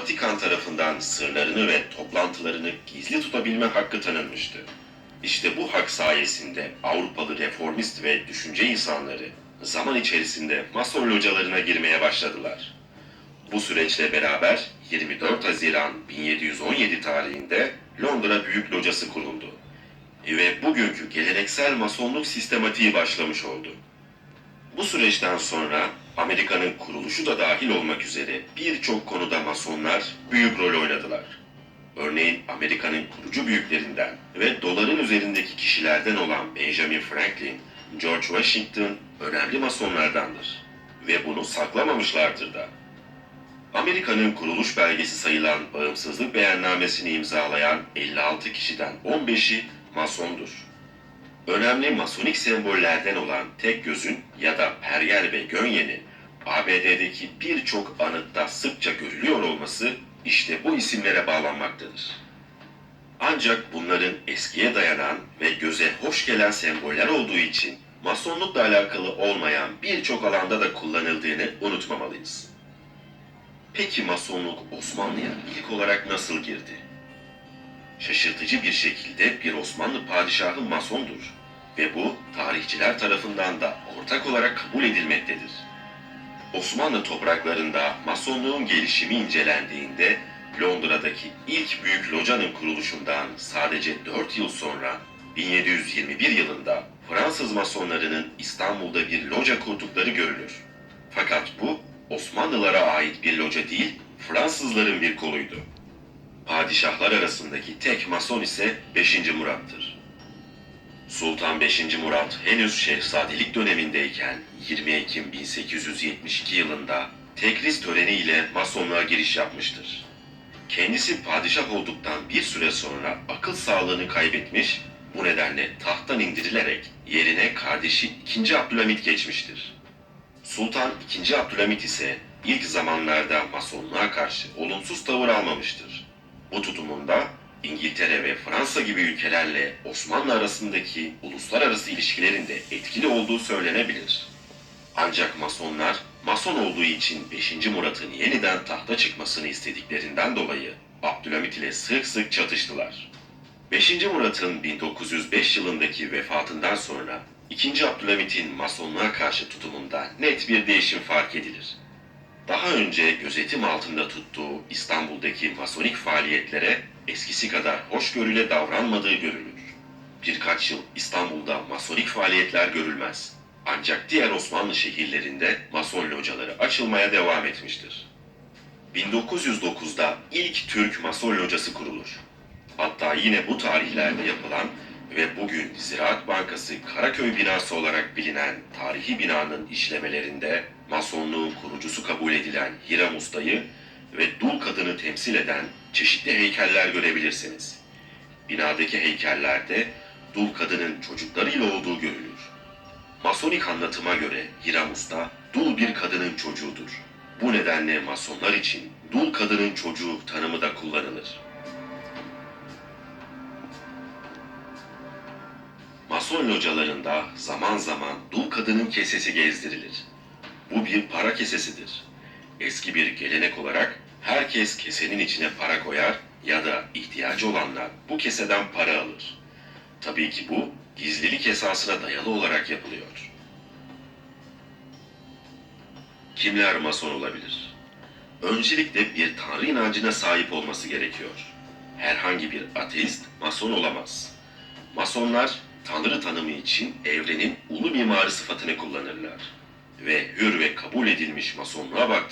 Vatikan tarafından sırlarını ve toplantılarını gizli tutabilme hakkı tanınmıştı. İşte bu hak sayesinde Avrupalı reformist ve düşünce insanları zaman içerisinde Mason localarına girmeye başladılar. Bu süreçle beraber 24 Haziran 1717 tarihinde Londra Büyük Locası kuruldu. Ve bugünkü geleneksel masonluk sistematiği başlamış oldu. Bu süreçten sonra Amerika'nın kuruluşu da dahil olmak üzere birçok konuda masonlar büyük rol oynadılar. Örneğin Amerika'nın kurucu büyüklerinden ve doların üzerindeki kişilerden olan Benjamin Franklin, George Washington önemli masonlardandır. Ve bunu saklamamışlardır da. Amerika'nın kuruluş belgesi sayılan bağımsızlık beyannamesini imzalayan 56 kişiden 15'i masondur. Önemli masonik sembollerden olan tek gözün ya da pergel ve gönyenin ABD'deki birçok anıtta sıkça görülüyor olması işte bu isimlere bağlanmaktadır. Ancak bunların eskiye dayanan ve göze hoş gelen semboller olduğu için masonlukla alakalı olmayan birçok alanda da kullanıldığını unutmamalıyız. Peki masonluk Osmanlı'ya ilk olarak nasıl girdi? Şaşırtıcı bir şekilde bir Osmanlı padişahı masondur ve bu tarihçiler tarafından da ortak olarak kabul edilmektedir. Osmanlı topraklarında masonluğun gelişimi incelendiğinde Londra'daki ilk büyük locanın kuruluşundan sadece 4 yıl sonra 1721 yılında Fransız masonlarının İstanbul'da bir loca kurdukları görülür. Fakat bu Osmanlılara ait bir loca değil, Fransızların bir koluydu. Padişahlar arasındaki tek mason ise 5. Murat'tır. Sultan 5. Murat henüz şehzadelik dönemindeyken 20 Ekim 1872 yılında tekris töreniyle masonluğa giriş yapmıştır. Kendisi padişah olduktan bir süre sonra akıl sağlığını kaybetmiş, bu nedenle tahttan indirilerek yerine kardeşi 2. Abdülhamit geçmiştir. Sultan II. Abdülhamit ise ilk zamanlarda masonluğa karşı olumsuz tavır almamıştır. Bu tutumunda İngiltere ve Fransa gibi ülkelerle Osmanlı arasındaki uluslararası ilişkilerinde etkili olduğu söylenebilir. Ancak masonlar, mason olduğu için 5. Murat'ın yeniden tahta çıkmasını istediklerinden dolayı Abdülhamit ile sık sık çatıştılar. 5. Murat'ın 1905 yılındaki vefatından sonra 2. Abdülhamit'in masonluğa karşı tutumunda net bir değişim fark edilir. Daha önce gözetim altında tuttuğu İstanbul'daki masonik faaliyetlere eskisi kadar hoşgörüyle davranmadığı görülür. Birkaç yıl İstanbul'da masonik faaliyetler görülmez. Ancak diğer Osmanlı şehirlerinde mason locaları açılmaya devam etmiştir. 1909'da ilk Türk Mason Locası kurulur. Hatta yine bu tarihlerde yapılan ve bugün Ziraat Bankası Karaköy binası olarak bilinen tarihi binanın işlemelerinde Masonluğun kurucusu kabul edilen Hiram Usta'yı ve dul kadını temsil eden çeşitli heykeller görebilirsiniz. Binadaki heykellerde dul kadının çocuklarıyla olduğu görülür. Masonik anlatıma göre Hiram Usta dul bir kadının çocuğudur. Bu nedenle masonlar için dul kadının çocuğu tanımı da kullanılır. Mason localarında zaman zaman dul kadının kesesi gezdirilir. Bu bir para kesesidir. Eski bir gelenek olarak herkes kesenin içine para koyar ya da ihtiyacı olanlar bu keseden para alır. Tabii ki bu gizlilik esasına dayalı olarak yapılıyor. Kimler mason olabilir? Öncelikle bir tanrı inancına sahip olması gerekiyor. Herhangi bir ateist mason olamaz. Masonlar Tanrı tanımı için evrenin ulu mimarı sıfatını kullanırlar. Ve hür ve kabul edilmiş masonluğa baktığımızda